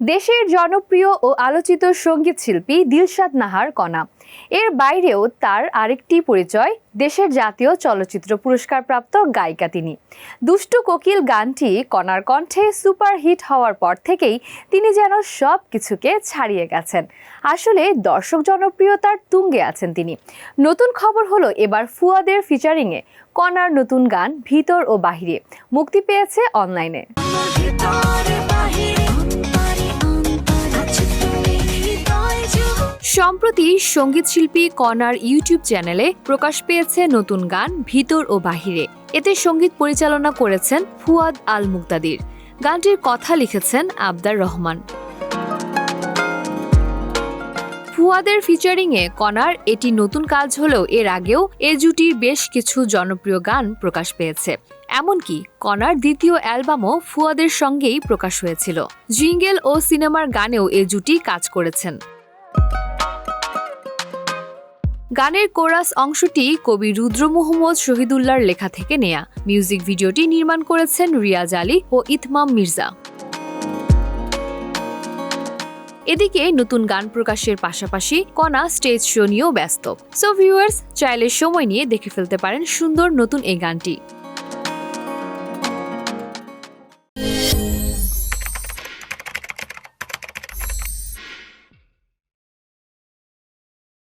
দেশের জনপ্রিয় ও আলোচিত সংগীত শিল্পী দিলশাদ নাহার কণা। এর বাইরেও তার আরেকটি পরিচয়, দেশের জাতীয় চলচ্চিত্র পুরস্কারপ্রাপ্ত গায়িকা তিনি। দুষ্টু কোকিল গানটি কণার কণ্ঠে সুপারহিট হওয়ার পর থেকেই তিনি যেন সব কিছুকে ছাড়িয়ে গেছেন। আসলে দর্শক জনপ্রিয়তার তুঙ্গে আছেন তিনি। নতুন খবর হলো এবার ফুয়াদের ফিচারিংয়ে কণার নতুন গান ভিতর ও বাহিরে। মুক্তি পেয়েছে অনলাইনে। সম্প্রতি সংগীত শিল্পী কনার ইউটিউব চ্যানেলে প্রকাশ পেয়েছে নতুন গান ভিতর ও বাহিরে। এতে সংগীত পরিচালনা করেছেন ফুয়াদ আল মুক্তাদির গানটির কথা লিখেছেন আবদার রহমান। ফুয়াদের ফিচারিংয়ে কনার এটি নতুন কাজ হলেও এর আগেও এ জুটির বেশ কিছু জনপ্রিয় গান প্রকাশ পেয়েছে। এমনকি কনার দ্বিতীয় অ্যালবামও ফুয়াদের সঙ্গেই প্রকাশ হয়েছিল। জিঙ্গেল ও সিনেমার গানেও এ জুটি কাজ করেছেন। গানের কোরাস অংশটি কবি রুদ্র মোহাম্মদ শহীদুল্লাহর লেখা থেকে নেয়া। মিউজিক ভিডিওটি নির্মাণ করেছেন রিয়াজ আলী ও ইতমাম মির্জা। এদিকে নতুন গান প্রকাশের পাশাপাশি কণা স্টেজ শো নিয়েও ব্যস্ত। সো ভিউয়ার্স চাইলে সময় নিয়ে দেখে ফেলতে পারেন সুন্দর নতুন এই গানটি।